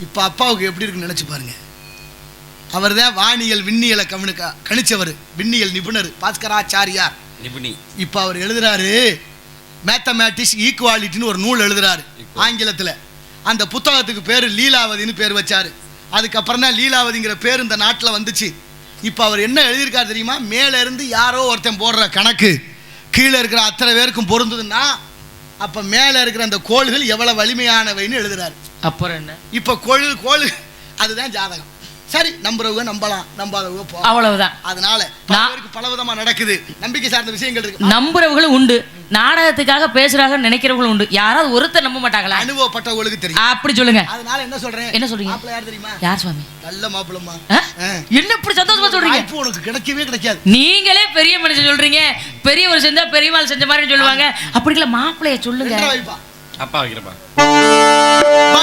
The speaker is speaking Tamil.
இப்போ அப்பாவுக்கு எப்படி இருக்குன்னு நினச்சி பாருங்க. அவர் தான் வானியல் விண்ணியலை கவனிக்க கணிச்சவர். விண்ணியல் நிபுணர் பாஸ்கராச்சாரியார். நிபுணி. இப்போ அவர் எழுதுறாரு மேத்தமேட்டிக்ஸ் ஈக்குவாலிட்டின்னு ஒரு நூல் எழுதுறாரு ஆங்கிலத்தில். அந்த புத்தகத்துக்கு பேர் லீலாவதின்னு பேர் வச்சாரு. அதுக்கப்புறம் தான் லீலாவதிங்கிற பேர் இந்த நாட்டில் வந்துச்சு. இப்போ அவர் என்ன எழுதியிருக்காரு தெரியுமா? மேலே இருந்து யாரோ ஒருத்தன் போடுற கணக்கு. கீழே இருக்கிற அத்தனை பேருக்கும் பொருந்ததுன்னா அப்போ மேலே இருக்கிற அந்த கோள்கள் எவ்வளோ வலிமையானவைன்னு எழுதுறாரு. அப்புறம் என்ன? இப்போ கோள் கோள் அதுதான் ஜாதகம். சரி நம்புறவங்க நம்பலாம் நம்பாதவங்க போ அவ்வளவுதான். அதனால பல நான்- பேருக்கு பல விதமா நடக்குது. நம்பிக்கை சார்ந்த விஷயங்கள் இருக்கு. நம்புறவங்களும் உண்டு. நாடகத்துக்காக பேசுறாங்கன்னு நினைக்கிறவங்களும் உண்டு. யாராவது ஒருத்தர் நம்ப மாட்டாங்களா? அனுபவப்பட்டவங்களுக்கு தெரியும். அப்படி சொல்லுங்க. அதனால என்ன சொல்றேன்? என்ன சொல்றீங்க? மாப்பிள்ளை யார் தெரியுமா? யார் சுவாமி? நல்ல? ஆ. என்ன இப்படி சந்தோஷமா சொல்றீங்க? வாய்ப்பு உனக்கு கிடைக்கவே கிடைக்காது. நீங்களே பெரிய மனுஷன் சொல்றீங்க. பெரியவர் செஞ்சா பெரியவாள் செஞ்ச மாதிரி சொல்லுவாங்க. அப்படி இல்ல மாப்பிள்ளைய சொல்லுங்க. அப்பா வைக்கிறப்பா.